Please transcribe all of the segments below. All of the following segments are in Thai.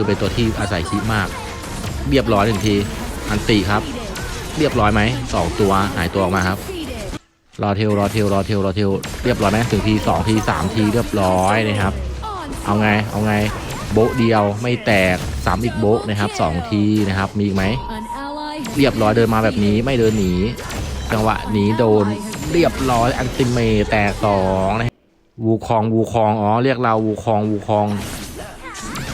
คือเป็นตัวที่อาศัยคิดมาก เรียบร้อยหนึ่งที อันตีครับ เรียบร้อยไหมสองตัวหายตัวออกมาครับ รอเทลรอเทลรอเทลรอเทลเรียบร้อยไหมถึงทีสองทีสามทีเรียบร้อยนะครับ เอาไงเอาไงโบเดียวไม่แตกสามอีกโบนะครับสองทีนะครับมีอีกไหมเรียบร้อยเดินมาแบบนี้ไม่เดินหนีจังหวะหนีโดนเรียบร้อยอันติเมแตกสองนะวูคองวูคองอ๋อเรียกเราวูคองวูคอง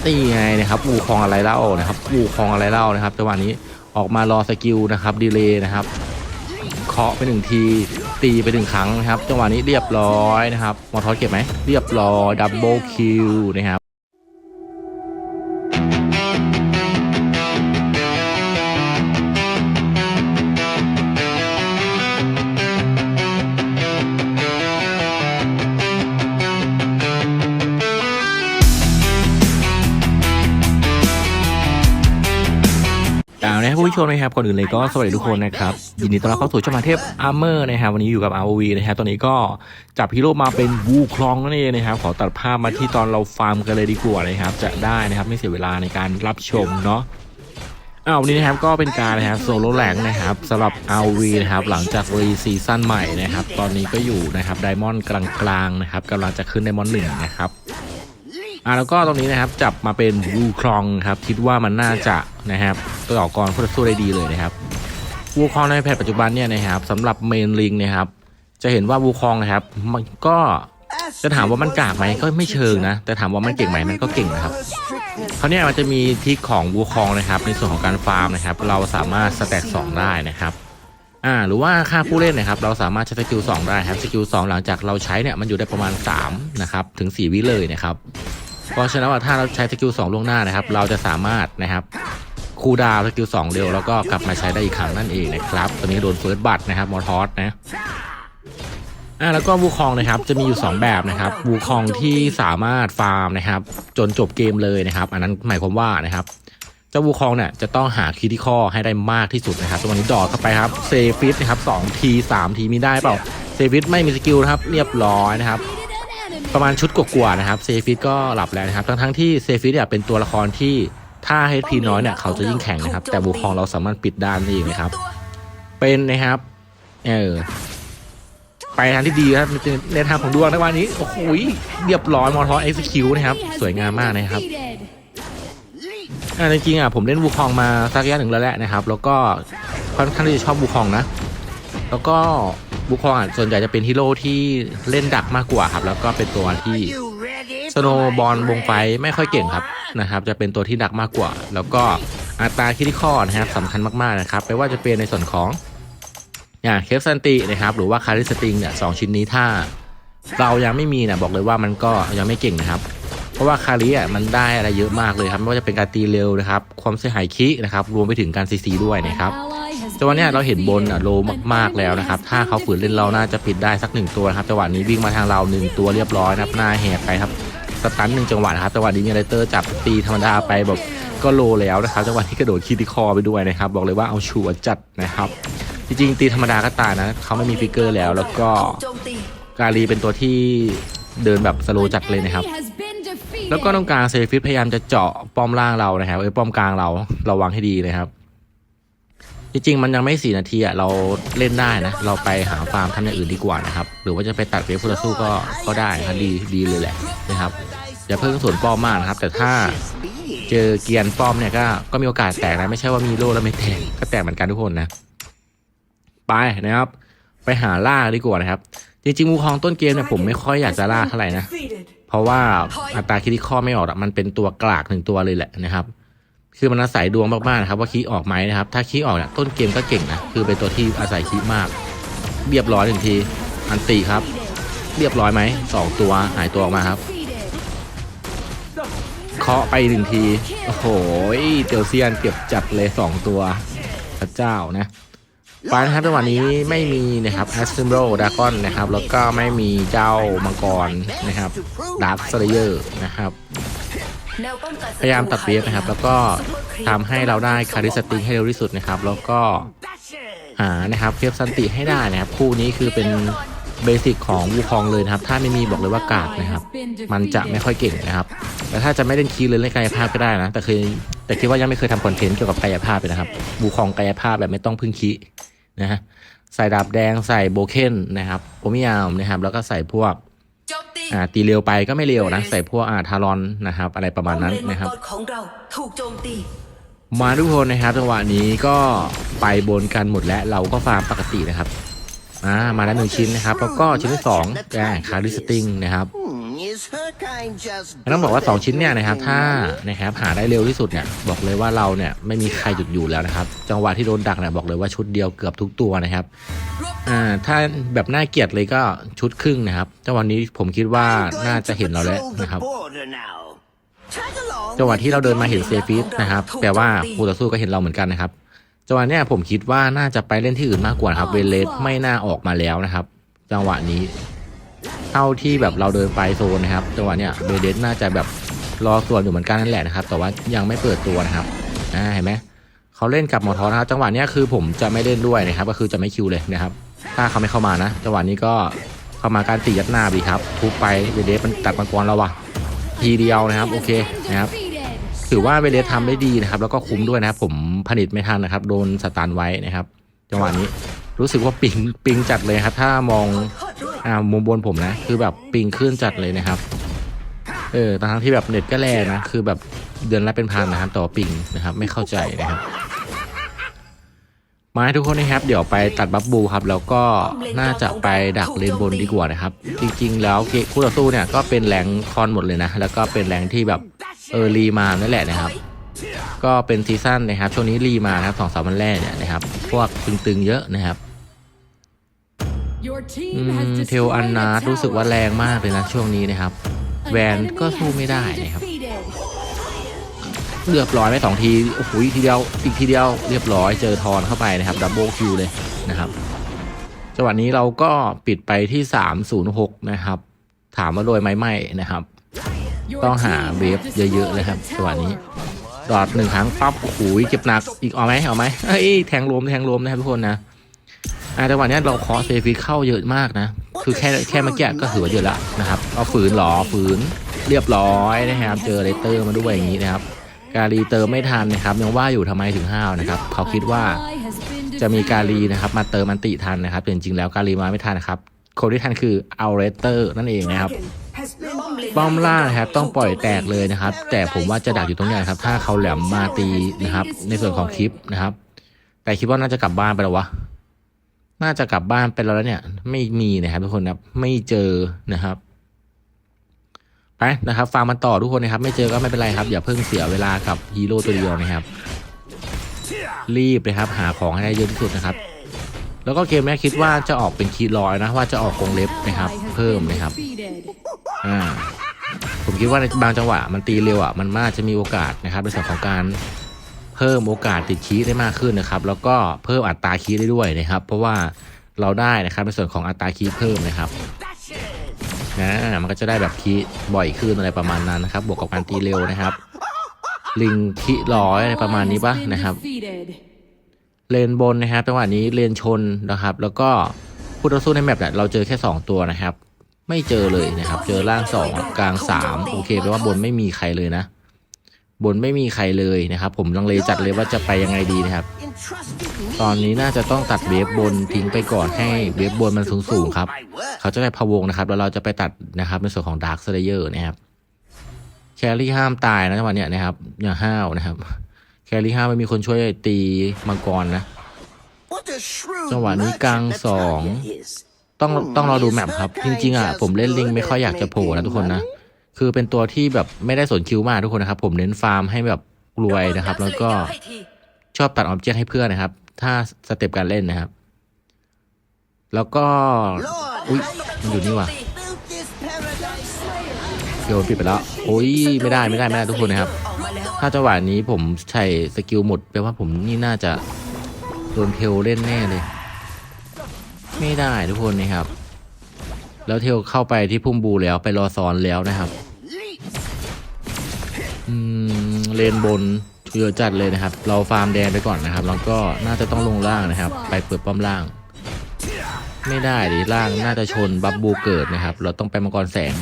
นี่ไงนะครับอูคองอะไรเล่านะครับอูคองอะไรเล่านะครับจังหวะนี้ออกมารอสกิลนะครับดีเลย์นะครับเคาะไปหนึ่งทีตีไปหนึ่งครั้งนะครับจังหวะนี้เรียบร้อยนะครับมอทอสเก็บไหมเรียบร้อยดับเบิลคิวนะครับ นะครับผู้ชมนะครับก่อนอื่นเลยก็สวัสดีทุกคนนะครับ ยินดีต้อนรับเข้าสู่ช่องมาเทพอาร์เมอร์นะครับวันนี้อยู่กับ ROV นะครับตอนนี้ก็จับฮีโร่มาเป็นวูคลองนั่นเองนะครับขอตัดภาพมาที่ตอนเราฟาร์มกันเลยดีกว่านะครับ จะได้นะครับไม่เสียเวลาในการรับชมเนาะอ้าววันนี้นะครับก็เป็นการนะครับโซโล่แหลงนะครับสำหรับ ROV นะครับหลังจากรีซีซั่นใหม่นะครับ ตอนนี้ก็อยู่นะครับไดมอนด์กลางๆนะครับกำลังจะขึ้นไดมอนด์หนึ่งนะครับ อ่าแล้วก็ตรงนี้นะครับจับมาเป็นวูครองครับคิดว่ามันน่าจะนะครับตัวอกกรคู่ต่อสู้ได้ดีเลยนะครับวูครองในแพทปัจจุบันเนี่ยนะครับสำหรับเมนลิงนะครับ จะเห็นว่าวูครองนะครับ มันก็จะถามว่ามันกากไหมก็ไม่เชิงนะ แต่ถามว่ามันเก่งไหมมันก็เก่งนะครับเขาเนี่ยมันจะมีทริกของวูครองนะครับ ในส่วนของการฟาร์มนะครับ เราสามารถสแต็กสองได้นะครับอ่าหรือว่าค่าผู้เล่นนะครับ เราสามารถใช้สกิล2ได้ครับสกิล2หลังจากเราใช้เนี่ยมันอยู่ได้ประมาณ3นะครับถึง 4 วิเลยนะครับ เพราะฉะนั้นว่าถ้าเราใช้สกิล2ล่วงหน้านะครับ เราจะสามารถนะครับคูดาวสกิล2เร็วแล้วก็กลับมาใช้ได้อีกครั้งนั่นเองนะครับตัวนี้โดนเฟิร์สบัตนะครับมอทอสนะอ่าแล้วก็วูคองนะครับจะมีอยู่ 2 แบบนะครับวูคองที่สามารถฟาร์มนะครับ จนจบเกมเลยนะครับ อันนั้นหมายความว่านะครับเจ้าวูคองเนี่ยจะต้องหาคิที่ข้อให้ได้มากที่สุดนะครับตัวนี้ดอดเข้าไปครับเซฟิตนะครับสองทีสามทีมีได้เปล่าเซฟิตไม่มีสกิลนะครับเรียบร้อยนะครับ ประมาณชุดกว่าๆนะครับเซฟิตก็หลับแล้วนะครับ ทั้งๆที่เซฟิตเนี่ยเป็นตัวละครที่ถ้า HP น้อยเนี่ยเขาจะยิ่งแข็งนะครับ แต่บูคองเราสามารถปิดด้านได้เองนะครับ เป็นนะครับเออไปทางที่ดีครับในทางของดวงในวันนี้โอ้โหเรียบร้อยมอทอเอ็กซ์คิวนะครับ สวยงามมากนะครับอ่าจริงๆอะผมเล่นวูคองมาสักระยะหนึ่งแล้วแหละนะครับ แล้วก็ค่อนข้างที่จะชอบวูคองนะ แล้วก็ วูคองอะส่วนใหญ่จะเป็นฮีโร่ที่เล่นดักมากกว่าครับ แล้วก็เป็นตัวที่สโนบอลวงไฟไม่ค่อยเก่งครับนะครับ จะเป็นตัวที่ดักมากกว่า แล้วก็อัตราคิดข้อนะครับสำคัญมากๆนะครับไม่ว่าจะเป็นในส่วนของอย่างเคฟซันตินะครับ หรือว่าคาริสติงเนี่ยสองชิ้นนี้ถ้าเรายังไม่มีเนี่ยบอกเลยว่ามันก็ยังไม่เก่งนะครับ เพราะว่าคาริอะมันได้อะไรเยอะมากเลยครับไม่ว่าจะเป็นการตีเร็วนะครับ ความเสียหายคินะครับ รวมไปถึงการซีซีด้วยนะครับ จังหวะเนี้ยเราเห็นบนอะโลมากๆแล้วนะครับ ถ้าเขาฝืนเล่นเราน่าจะปิดได้สักหนึ่งตัวนะครับจังหวะนี้วิ่งมาทางเราหนึ่งตัวเรียบร้อยนะครับหน้าแหกไปครับสตันหนึ่งจังหวะนะครับจังหวะนี้มีไรเตอร์จับตีธรรมดาไปแบบก็โลแล้วนะครับจังหวะที่กระโดดคีติคอไปด้วยนะครับ บอกเลยว่าเอาชัวจัดนะครับ จริงๆตีธรรมดาก็ตายนะเขาไม่มีฟิกเกอร์แล้ว แล้วก็การีเป็นตัวที่เดินแบบสโลจัดเลยนะครับแล้วก็ต้องกลารเซฟิตพยายามจะเจาะป้อมล่างเรานะครับเอ้ป้อมกลางเราระวังให้ดีนะครับ จริงๆมันยังไม่สี่นาทีอะเราเล่นได้นะ เราไปหาฟาร์มทำอย่างอื่นดีกว่านะครับ หรือว่าจะไปตัดเวฟฟูลสู้ก็ก็ได้ครับดีดีเลยแหละนะครับอย่าเพิ่งสวนป้อมมากนะครับ แต่ถ้าเจอเกียร์ป้อมเนี่ยก็ก็มีโอกาสแตกนะไม่ใช่ว่ามีโล่แล้วไม่แตกก็แตกเหมือนกันทุกคนนะไปนะครับ ไปหาล่าดีกว่านะครับ จริงๆมูคองต้นเกมเนี่ยผมไม่ค่อยอยากจะล่าเท่าไหร่นะเพราะว่าอัตราคิดที่ข้อไม่ออกมันเป็นตัวกลากหนึ่งตัวเลยแหละนะครับ คือมันอาศัยดวงมากๆนะครับว่าคีออกไหมนะครับถ้าคีออกเนี่ยต้นเกมก็เก่งนะคือเป็นตัวที่อาศัยคีมาก เรียบร้อยหนึ่งที อันตีครับ เรียบร้อยไหมสองตัวหายตัวออกมาครับเคาะไปหนึ่งทีโอ้โหเตียวเซียนเก็บจัดเลยสองตัวพระเจ้านะไปนครับจังหวะนี้ไม่มีนะครับแอสซิมโรดากอนนะครับ แล้วก็ไม่มีเจ้ามังกรนะครับดาร์คสเลเยอร์นะครับ พยายามตัดเวฟนะครับ แล้วก็ทำให้เราได้คาริสติงให้เร็วที่สุดนะครับ แล้วก็หานะครับเคฟซันติให้ได้นะครับ คู่นี้คือเป็นเบสิกของวูคองเลยนะครับ ถ้าไม่มีบอกเลยว่ากากนะครับ มันจะไม่ค่อยเก่งนะครับ แต่ถ้าจะไม่เล่นคีเลยเล่นกายภาพก็ได้นะ แต่เคยแต่คิดว่ายังไม่เคยทำคอนเทนต์เกี่ยวกับกายภาพเลยนะครับบูคองกายภาพแบบไม่ต้องพึ่งคีนะฮะใส่ดาบแดงใส่โบเคนนะครับโอมิยามนะครับ แล้วก็ใส่พวก อ่าตีเร็วไปก็ไม่เร็วนะ ใส่พวกอ่าทารอนนะครับ อะไรประมาณนั้นนะครับมังกของเราถูกโจมตีมาทุกคนนะครับจังหวะนี้ก็ไปบนกันหมดแล้วเราก็ฟาร์มปกตินะครับอ่ามาแล้วหนึ่งชิ้นนะครับ แล้วก็ชิ้นที่สองแกคาริสติงนะครับ Hmm, is her kind just ต้องบอกว่า 2 ชิ้นเนี่ยนะครับถ้านะครับหาได้เร็วที่สุดเนี่ยบอกเลยว่าเราเนี่ยไม่มีใครหยุดอยู่แล้วนะครับ จังหวะที่โดนดักเนี่ยบอกเลยว่าชุดเดียวเกือบทุกตัวนะครับอ่าถ้าแบบน่าเกลียดเลยก็ชุดครึ่งนะครับจังหวะนี้ผมคิดว่า I'm น่า going จะ to เห็นเราแล้ว patrol the นะครับ border now. Tag along จังหวะที่เราเดินมาเห็นเซฟิสนะครับแปลว่าคู่ต่อสู้ก็เห็นเราเหมือนกันนะครับจังหวะเนี้ยผมคิดว่าน่าจะไปเล่นที่อื่นมากกว่านะครับเวเลสไม่น่าออกมาแล้วนะครับ จังหวะนี้ เท่าที่แบบเราเดินไปโซนนะครับจังหวะเนี้ยเวเลสน่าจะแบบรอส่วนอยู่เหมือนกันนั่นแหละนะครับ แต่ว่ายังไม่เปิดตัวนะครับอ่าเห็นไหมเขาเล่นกับหมอทอนะครับ จังหวะเนี้ยคือผมจะไม่เล่นด้วยนะครับ ก็คือจะไม่คิวเลยนะครับ ถ้าเขาไม่เข้ามานะจังหวะนี้ก็เข้ามาการตียัดหน้าดีครับ ทุบไปเวเลสมันตัดมังกรเราวะทีเดียวนะครับ โอเคนะครับถือว่าเวเลสทำได้ดีนะครับ แล้วก็คุ้มด้วยนะครับ ผมผลิตไม่ทันนะครับ โดนสตาร์นไว้นะครับ จังหวะนี้รู้สึกว่าปิงปิงจัดเลยครับ ถ้ามอง อ่ามุมบนผมนะ คือแบบปิงขึ้นจัดเลยนะครับ เออทั้งที่แบบเน็ตก็แรงนะ คือแบบเดือนละเป็นพันนะครับต่อปิงนะครับ ไม่เข้าใจนะครับ มาทุกคนนะครับ เดี๋ยวไปตัดบัฟบูครับ แล้วก็น่าจะไปดักเลนบนดีกว่านะครับ จริงๆ แล้วเกคู่ต่อสู้เนี่ยก็เป็นแรงคอนหมดเลยนะ แล้วก็เป็นแรงที่แบบเออรีมานั่นแหละนะครับก็เป็นซีซั่นนะครับช่วงนี้รีมานะครับสองสามวันแรกเนี่ยนะครับ พวกตึงๆเยอะนะครับ เทลอันนาร์รู้สึกว่าแรงมากเลยนะช่วงนี้นะครับ แวนก็สู้ไม่ได้นะครับเรียบร้อยไหมสองทีโอ้โหทีเดียวอีกทีเดียวเรียบร้อยเจอทอนเข้าไปนะครับดับเบิลคิวเลยนะครับจังหวะนี้เราก็ปิดไปที่ 306 นะครับ ถามว่ารวยไหมไม่นะครับ ต้องหาเวฟเยอะๆเลยครับจังหวะนี้ดอดหนึ่งครั้งปั๊บโอ้โหเจ็บหนักอีกเอาไหมเอาไหมเอ้ยแทงรวมแทงรวมนะครับทุกคนนะ อ่าจังหวะนี้เราเคอเซฟิเข้าเยอะมากนะ คือแค่แค่เมื่อกี้ก็ถือว่าเยอะละนะครับ เอาฝืนหรอฝืนเรียบร้อยนะครับ เจอเลเตอร์มาด้วยอย่างนี้นะครับ การีเติมไม่ทันนะครับ ยังว่าอยู่ทำไมถึงห้าวนะครับ เขาคิดว่าจะมีการีนะครับ มาเติมมันติทันนะครับแต่จริงๆแล้วการีมาไม่ทันนะครับ คนที่ทันคือเอาเลเตอร์นั่นเองนะครับป้อมล่านะครับต้องปล่อยแตกเลยนะครับ แต่ผมว่าจะดักอยู่ตรงนี้นครับ ถ้าเขาแหลมมาตีนะครับ ในส่วนของคลิปนะครับ แต่คิดว่าน่าจะกลับบ้านไปแล้ววะ น่าจะกลับบ้านไปแล้วเนี่ย ไม่มีนะครับทุกคนครับ ไม่เจอนะครับไปนะครับฟาร์มมันต่อทุกคนนะครับ ไม่เจอก็ไม่เป็นไรครับ อย่าเพิ่งเสียเวลากับฮีโร่ตัวเดียวนะครับ รีบนะครับ หาของให้ได้เยอะที่สุดนะครับ แล้วก็เกมนี้คิดว่าจะออกเป็นคีย์ลอยนะว่าจะออกกรงเล็บนะครับ เพิ่มนะครับอ่าผมคิดว่าในบางจังหวะมันตีเร็วอะมันน่าจะมีโอกาสนะครับในส่วนของการ เพิ่มโอกาสติดคีได้มากขึ้นนะครับ แล้วก็เพิ่มอัตราคีได้ด้วยนะครับ เพราะว่าเราได้นะครับในส่วนของอัตราคีเพิ่มนะครับนะมันก็จะได้แบบคีบ่อยขึ้นอะไรประมาณนั้นนะครับ บวกกับการตีเร็วนะครับ ลิงคีร้อยอะไรประมาณนี้ปะนะครับ เลนบนนะครับจังหวะนี้เลนชนนะครับ แล้วก็ผู้ต่อสู้ในแมปเนี่ยเราเจอแค่ 2 ตัวนะครับ ไม่เจอเลยนะครับ เจอล่างสองกลางสามโอเคแปลว่าบนไม่มีใครเลยนะ บนไม่มีใครเลยนะครับ ผมลังเลจัดเลยว่าจะไปยังไงดีนะครับ ตอนนี้น่าจะต้องตัดเวฟบนทิ้งไปก่อนให้เวฟบนมันสูงๆครับ เขาจะได้พะวงนะครับ แล้วเราจะไปตัดนะครับในส่วนของดาร์คสเลเยอร์นะครับแครี่ห้ามตายนะจังหวะเนี้ยนะครับอย่าห้าวนะครับ แครี่ห้ามไม่มีคนช่วยตีมังกรนะจังหวะนี้กลางสองต้องต้องรอดูแมปครับ จริงๆอะผมเล่นลิงไม่ค่อยอยากจะโผล่นะทุกคนนะ คือเป็นตัวที่แบบไม่ได้สนคิวมากทุกคนนะครับ ผมเน้นฟาร์มให้แบบรวยนะครับ แล้วก็ชอบตัดออบเจกต์ให้เพื่อนนะครับ ถ้าสเต็ปการเล่นนะครับ แล้วก็ Lord, อุ้ยมันอยู่นี่ว่ะ built this paradise. โยนปิดไปแล้วโอ้ยไม่ได้ไม่ได้ไม่ได้ทุกคนนะครับ ถ้าจังหวะนี้ผมใช้สกิลหมดแปลว่าผมนี่น่าจะโดนเทลเล่นแน่เลย ไม่ได้ทุกคนนะครับ แล้วเทลเข้าไปที่พุ่มบูแล้วไปรอซ้อนแล้วนะครับ Leap. อืม เลนบนเยอะจัดเลยนะครับ เราฟาร์มแดนไปก่อนนะครับ แล้วก็น่าจะต้องลงล่างนะครับ ไปเปิดป้อมล่าง ไม่ได้ดิล่างน่าจะชนบับบูเกิดนะครับ เราต้องไปมังกรแสง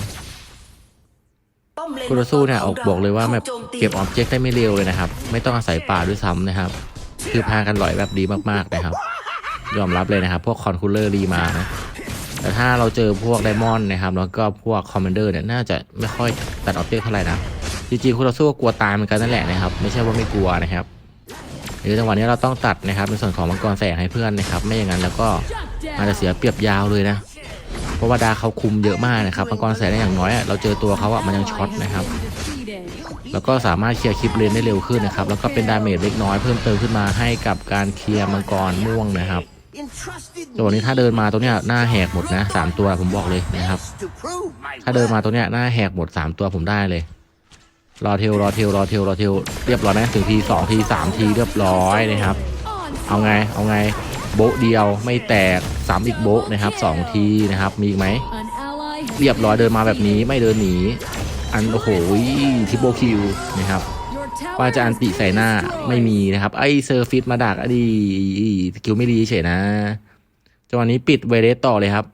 คูโรสู้เนี่ยออกบอกเลยว่าแบบเก็บออบเจกต์ได้ไม่เร็วเลยนะครับ ไม่ต้องอาศัยป่าด้วยซ้ำนะครับ คือพากันหลอยแบบดีมากๆนะครับ ยอมรับเลยนะครับ พวกคอนคูลเลอร์รีมานะแต่ถ้าเราเจอพวกไดมอนด์นะครับ แล้วก็พวกคอมมานเดอร์เนี่ยน่าจะไม่ค่อยตัดออบเจกต์เท่าไหร่นะ จริงๆคูโรสู้ก็กลัวตายเหมือนกันนั่นแหละนะครับ ไม่ใช่ว่าไม่กลัวนะครับหรือจังหวะนี้เราต้องตัดนะครับในส่วนของมังกรแสงให้เพื่อนนะครับ ไม่อย่างนั้นแล้วก็อาจจะเสียเปรียบยาวเลยนะเพราะว่าดาเขาคุมเยอะมากนะครับมังกรแสงได้อย่างน้อยเราเจอตัวเขาอะมันยังช็อตนะครับแล้วก็สามารถเคลียร์คลิปเลนได้เร็วขึ้นนะครับ แล้วก็เป็นดาเมจเล็กน้อยเพิ่มเติมขึ้นมาให้กับการเคลียร์มังกรม่วงนะครับตัวนี้ถ้าเดินมาตรงเนี้ยหน้าแหกหมดนะสามตัวผมบอกเลยนะครับ ถ้าเดินมาตรงเนี้ยหน้าแหกหมดสามตัวผมได้เลย รอเทลรอเทลรอเทลรอเทลเรียบร้อยนะถึงทีสองทีสามทีเรียบร้อยนะครับ เอาไงเอาไงโบเดียวไม่แตกสามอีกโบนะครับสองทีนะครับมีอีกไหมเรียบร้อยเดินมาแบบนี้ไม่เดินหนีอันโอ้โหทิโบคิวนะครับว่าจะอันติใส่หน้าไม่มีนะครับ ไอเซอร์ฟิตมาดักอดีสกิลไม่ดีเฉยนะจังหวะนี้ปิดเวเรสต่อเลยครับ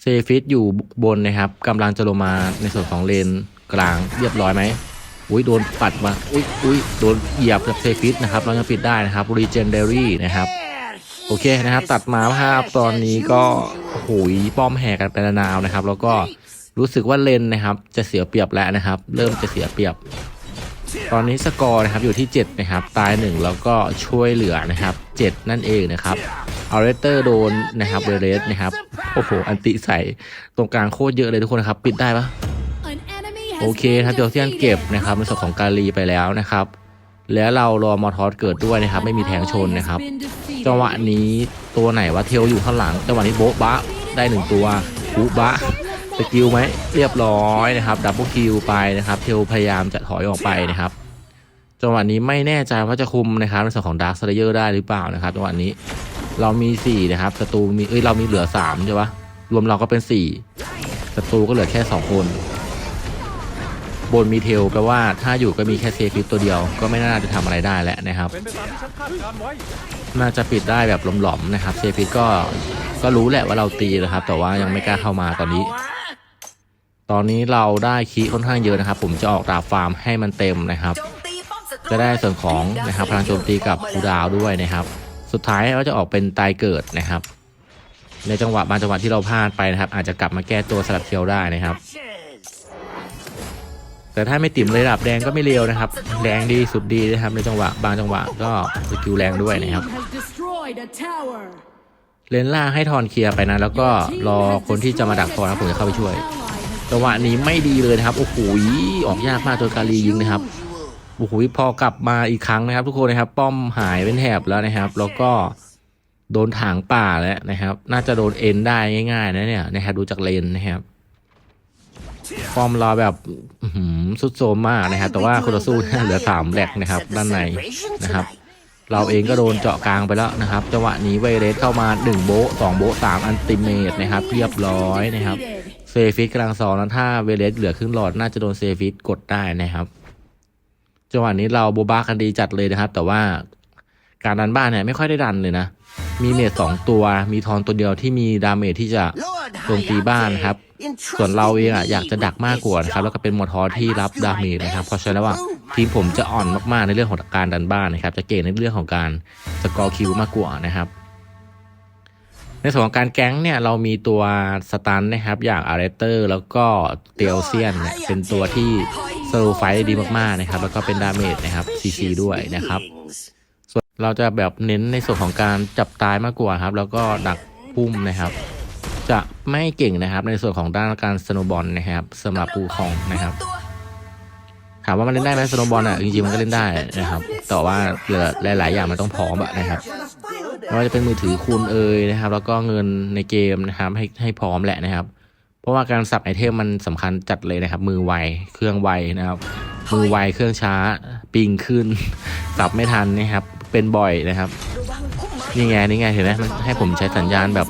เซฟิตอยู่บนนะครับกำลังจะลงมาในส่วนของเลน กลางเรียบร้อยไหมอุ้ยโดนปัดมาอุ้ยอุ้ยโดนเหยียบกับเซฟิตนะครับ เรายังปิดได้นะครับรีเจนเดอรี่นะครับโอเคนะครับ ตัดมาภาพตอนนี้ก็โอ้โหป้อมแห่กันไปนาวนะครับ แล้วก็รู้สึกว่าเลนนะครับ จะเสียเปรียบแล้วนะครับ เริ่มจะเสียเปรียบ ตอนนี้สกอร์นะครับอยู่ที่ 7 นะครับ ตาย 1 แล้วก็ช่วยเหลือนะครับ 7 นั่นเองนะครับเอาเรเตอร์โดนนะครับเบเรสนะครับโอ้โหอันติใส่ตรงกลางโคตรเยอะเลยทุกคนนะครับ ปิดได้ปะ โอเคครับเดี๋ยวเซียนเก็บนะครับในส่วนของการรีไปแล้วนะครับ แล้วเรารอมอทอสเกิดด้วยนะครับ ไม่มีแทงชนนะครับ จังหวะนี้ตัวไหนวะเทลอยู่ข้างหลัง จังหวะนี้โบ๊ะบะได้หนึ่งตัวบูบะสกิลไหมเรียบร้อยนะครับดับเบิลคิวไปนะครับเทลพยายามจะถอยออกไปนะครับจังหวะนี้ไม่แน่ใจว่าจะคุมนะครับในส่วนของดาร์คสเลเยอร์ได้หรือเปล่านะครับจังหวะนี้เรามีสี่นะครับศัตรูมีเอ้ยเรามีเหลือสามใช่ปะรวมเราก็เป็นสี่ศัตรูก็เหลือแค่สองคน บนมีเทลแปลว่าถ้าอยู่ก็มีแค่เซฟิตตัวเดียว ก็ไม่น่าจะทำอะไรได้แล้วนะครับ น่าจะปิดได้แบบหลอมๆนะครับเซฟิตก็ก็รู้แหละว่าเราตีนะครับ แต่ว่ายังไม่กล้าเข้ามาตอนนี้ ตอนนี้เราได้คีค่อนข้างเยอะนะครับ ผมจะออกดาบฟาร์มให้มันเต็มนะครับ จะได้ส่วนของนะครับพลังโจมตีกับคูดาวด้วยนะครับ สุดท้ายก็จะออกเป็นตายเกิดนะครับ ในจังหวะบางจังหวะที่เราพลาดไปนะครับ อาจจะกลับมาแก้ตัวสลับเคียวได้นะครับ แต่ถ้าไม่ติ่มเลยระดับแดงก็ไม่เร็วนะครับแรงดีสุดดีนะครับในจังหวะบางจังหวะก็สกิลแรงด้วยนะครับเลนล่างให้ทอนเคลียร์ไปนะ แล้วก็รอคนที่จะมาดักทอนนะผมจะเข้าไปช่วยจังหวะนี้ไม่ดีเลยนะครับโอ้โหออกยากมากตัวการียิงนะครับโอ้โหพอกลับมาอีกครั้งนะครับ ทุกคนนะครับ ป้อมหายเป็นแถบแล้วนะครับ แล้วก็โดนถางป่าแล้วนะครับ น่าจะโดนเอ็นได้ง่ายๆนะเนี่ยนะครับดูจากเลนนะครับ ป้อมเราแบบสุดโซมมากนะครับแต่ว่าคุณต่อสู้เหลือสามแหลกนะครับ ด้านในนะครับ เราเองก็โดนเจาะกลางไปแล้วนะครับจังหวะนี้ไวเรสเข้ามา 1 โบะ2โบะ3อันติเมตนะครับเรียบร้อยนะครับเซฟิตกำลังสองแล้วถ้าเวเลสเหลือครึ่งหลอดน่าจะโดนเซฟิตกดได้นะครับจังหวะนี้เราโบบากันดีจัดเลยนะครับ แต่ว่าการดันบ้านเนี่ยไม่ค่อยได้ดันเลยนะ มีเมจสองตัว มีทอนตัวเดียวที่มีดาเมจที่จะ โจมตีบ้านครับ ส่วนเราเองอะอยากจะดักมากกว่านะครับ แล้วก็เป็นมอทอสที่รับดาเมจนะครับ เพราะฉะนั้นว่าทีมผมจะอ่อนมากๆในเรื่องของการดันบ้านนะครับ จะเก่งในเรื่องของการสกอร์คิวมากกว่านะครับในส่วนของการแก๊งเนี่ยเรามีตัวสตันนะครับอย่างอาร์เรเตอร์แล้วก็เตียวเซียนเนี่ยเป็นตัวที่สโลไฟได้ดีมากๆนะครับ แล้วก็เป็นดาเมจนะครับซีซีด้วยนะครับ ส่วนเราจะแบบเน้นในส่วนของการจับตายมากกว่าครับ แล้วก็ดักพุ่มนะครับ จะไม่เก่งนะครับ ในส่วนของด้านการสโนบอลนะครับสำหรับปูคองนะครับ ถามว่ามันเล่นได้ไหมสโนบอลอะจริงๆมันก็เล่นได้นะครับ แต่ว่าเหลือหลาย ๆ อย่างมันต้องพร้อมอะนะครับไม่ว่าจะเป็นมือถือคูณเอยนะครับ แล้วก็เงินในเกมนะครับ ให้ให้พร้อมแหละนะครับ เพราะว่าการสับไอเทมมันสำคัญจัดเลยนะครับ มือไวเครื่องไวนะครับ มือไวเครื่องช้าปิงขึ้น สับไม่ทันนะครับ เป็นบ่อยนะครับนี่ไงนี่ไงเห็นไหมมันให้ผมใช้สัญญาณแบบ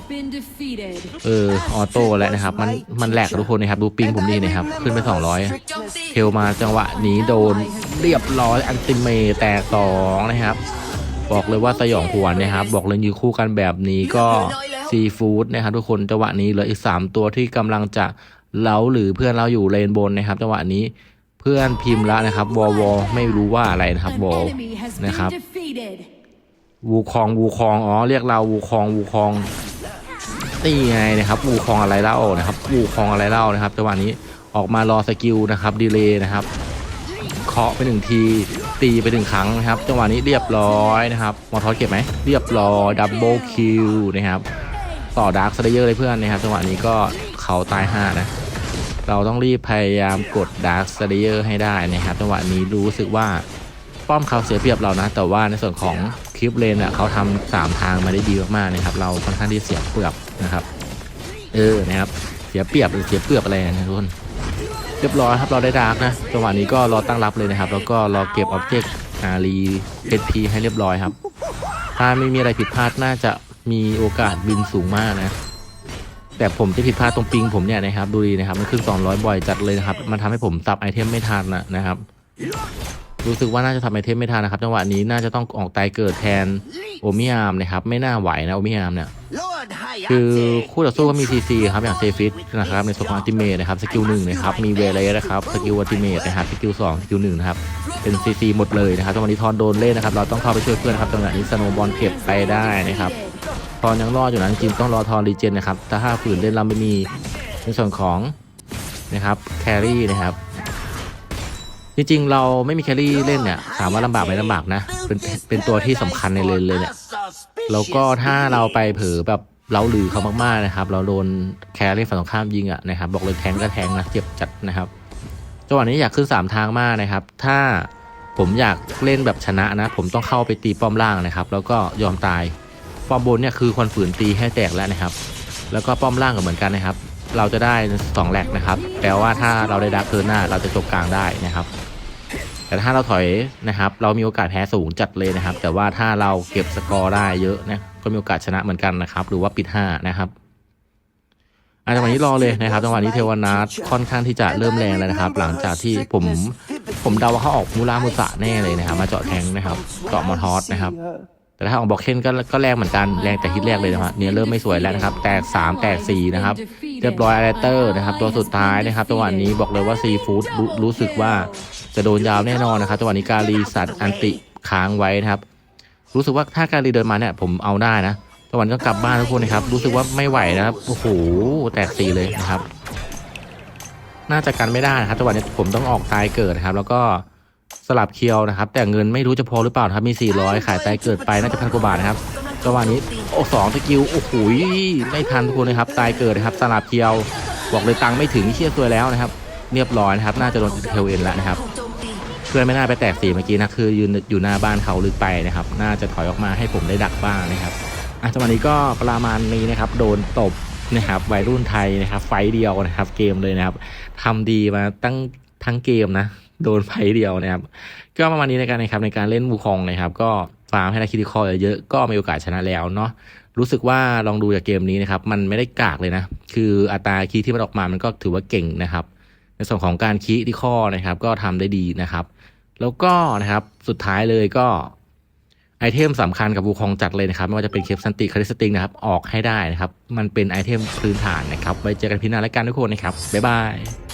เออออโต้แล้วนะครับ มันมันแหลกทุกคนนะครับ ดูปิงผมนี่นะครับ ขึ้นไป 200โจมตีเทลมาจังหวะนี้โดนเรียบร้อยอันติเมแตกสองนะครับ บอกเลยว่าสยองขวัญนะครับ บอกเลยยืนคู่กันแบบนี้ก็เหลือน้อยแล้วซีฟู้ดนะครับทุกคนจังหวะนี้เหลืออีกสามตัวที่กำลังจะเล้าหรือเพื่อนเราอยู่เลนบนนะครับจังหวะนี้เพื่อนพิมพ์แล้วนะครับวอวอไม่รู้ว่าอะไรนะครับวอนะครับวูคองวูคองอ๋อเรียกเราวูคองวูคอง นี่ไงนะครับวูคองอะไรเล่านะครับวูคองอะไรเล่านะครับจังหวะนี้ออกมารอสกิลนะครับดีเลย์นะครับเคาะไปหนึ่งทีตีไปหนึ่งครั้งนะครับจังหวะนี้เรียบร้อยนะครับมอทอสเก็บไหมเรียบร้อยดับเบิลคิวนะครับต่อดาร์คสเลเยอร์เลยเพื่อนนะครับจังหวะนี้ก็เขาตายห้านะเราต้องรีบพยายามกดดาร์คสเลเยอร์ให้ได้นะครับจังหวะนี้รู้สึกว่าป้อมเขาเสียเปรียบเรานะ แต่ว่าในส่วนของคลิปเลนอะเขาทำสามทางมาได้ดีมากๆนะครับ เราค่อนข้างที่เสียเปรียบ นะครับ เออนะครับ เสียเปรียบหรือเสียเปรียบอะไรนะทุกคนเรียบร้อยครับเราได้ดาร์กนะจังหวะนี้ก็รอตั้งรับเลยนะครับ แล้วก็รอเก็บออบเจกต์อารีเอพีให้เรียบร้อยครับ ถ้าไม่มีอะไรผิดพลาดน่าจะมีโอกาสบินสูงมากนะแต่ผมจะผิดพลาดตรงปิงผมเนี่ยนะครับดูดีนะครับมันขึ้น 200 บ่อยจัดเลยนะครับ มันทำให้ผมสับไอเทมไม่ทันนะนะครับ รู้สึกว่าน่าจะทำไอเทมไม่ทันนะครับจังหวะนี้น่าจะต้องออกตายเกิดแทนโอมิอามนะครับ ไม่น่าไหวนะโอมิอามเนี่ย คือคู่ต่อสู้ก็มีซีซีครับอย่างเซฟิตนะครับในส่วนของอัลติเมทนะครับสกิลหนึ่งนะครับมีเวเลนะครับสกิลอัลติเมทนะครับสกิลสองสกิลหนึ่งนะครับเป็นซีซีหมดเลยนะครับจังหวะนี้ทอนโดนเล่นนะครับเราต้องเข้าไปช่วยเพื่อนนะครับจังหวะนี้สโนบอลเก็บไปได้นะครับทอนยังรอดอยู่นะจริงต้องรอทอนรีเจนนะครับถ้าห้าฝืนเล่นเราไม่มีในส่วนของนะครับแครี่นะครับจริงๆเราไม่มีแครี่เล่นเนี่ยถามว่าลำบากไหมลำบากนะเป็นเป็นตัวที่สำคัญในเลนเลยเนี่ยแล้วก็ถ้าเราไปเผลอแบบ เราหลือเขามากๆนะครับ เราโดนแครี่นฝั่งตรงข้ามยิงอะนะครับ บอกเลยแทงก็แทงนะเจ็บจัดนะครับจังหวะนี้อยากขึ้นสามทางมากนะครับ ถ้าผมอยากเล่นแบบชนะนะ ผมต้องเข้าไปตีป้อมล่างนะครับ แล้วก็ยอมตายป้อมบนเนี่ยคือควรฝืนตีให้แตกแล้วนะครับ แล้วก็ป้อมล่างก็เหมือนกันนะครับ เราจะได้สองแหลกนะครับแปลว่าถ้าเราได้ดักเกินหน้าเราจะจบกลางได้นะครับ แต่ถ้าเราถอยนะครับ เรามีโอกาสแพ้สูงจัดเลยนะครับ แต่ว่าถ้าเราเก็บสกอร์ได้เยอะนะ ก็มีโอกาสชนะเหมือนกันนะครับ หรือว่าปิด5นะครับอจังหวะนี้รอเลยนะครับจังหวะนี้เทวนาทค่อนข้างที่จะเริ่มแรงแล้วนะครับ หลังจากที่ผมผมเดาว่าเขาออกมูรามุสะแน่เลยนะครับมาเจาะแทงนะครับเจาะมอทอสนะครับ แต่ถ้าออกบอกเคนก็ก็แรงเหมือนกันแรงแต่ฮิตแรกเลยนะครับเนี่ยเริ่มไม่สวยแล้วนะครับ แตก 3 แตก 4 นะครับ เรียบร้อยอะไรเตอร์นะครับ ตัวสุดท้ายนะครับจังหวะนี้บอกเลยว่าซีฟู้ดรู้รู้สึกว่าจะโดนยาวแน่นอนนะครับจังหวะนี้การีสัตว์อันติค้างไว้นะครับ รู้สึกว่าถ้าการรีเดินมาเนี่ยผมเอาได้นะจังหวะนี้ต้องกลับบ้านทุกคนนะครับ รู้สึกว่าไม่ไหวนะครับโอ้โหแตกสีเลยนะครับ น่าจะกันไม่ได้นะครับจังหวะนี้ผมต้องออกตายเกิดครับ แล้วก็สลับเคียวนะครับ แต่เงินไม่รู้จะพอหรือเปล่าครับมี 400 ขายตายเกิดไปน่าจะพันกว่าบาทนะครับจังหวะนี้โอ้สองสกิลโอ้โหไม่ทันทุกคนนะครับ ตายเกิดนะครับ สลับเคียว บอกเลยตังค์ไม่ถึงเชี่ยตัวแล้วนะครับ เรียบร้อยนะครับ น่าจะโดนเทลเอ็นแล้วนะครับ เพื่อนไม่น่าไปแตกสีเมื่อกี้นะคือยืนอยู่หน้าบ้านเขาลึกไปนะครับ น่าจะถอยออกมาให้ผมได้ดักบ้างนะครับอะจังหวะนี้ก็ประมาณนี้นะครับ โดนตบนะครับวัยรุ่นไทยนะครับ ไฟเดียวนะครับเกมเลยนะครับทำดีมาตั้งทั้งเกมนะโดนไฟเดียวนะครับ ก็ประมาณนี้ในการนะครับในการเล่นบูคองนะครับ ก็ฟาร์มให้ได้คิดคอเยอะๆก็มีโอกาสชนะแล้วเนาะรู้สึกว่าลองดูจากเกมนี้นะครับ มันไม่ได้กากเลยนะ คืออัตราคีย์ที่มันออกมามันก็ถือว่าเก่งนะครับ ในส่วนของการคีที่ข้อนะครับ ก็ทำได้ดีนะครับ แล้วก็นะครับสุดท้ายเลยก็ไอเทมสำคัญกับบูคองจัดเลยนะครับไม่ว่าจะเป็นเคปสันติคาริสติงนะครับออกให้ได้นะครับ มันเป็นไอเทมพื้นฐานนะครับไว้เจอกันพีหน้าและกันทุกคนนะครับบ๊ายบาย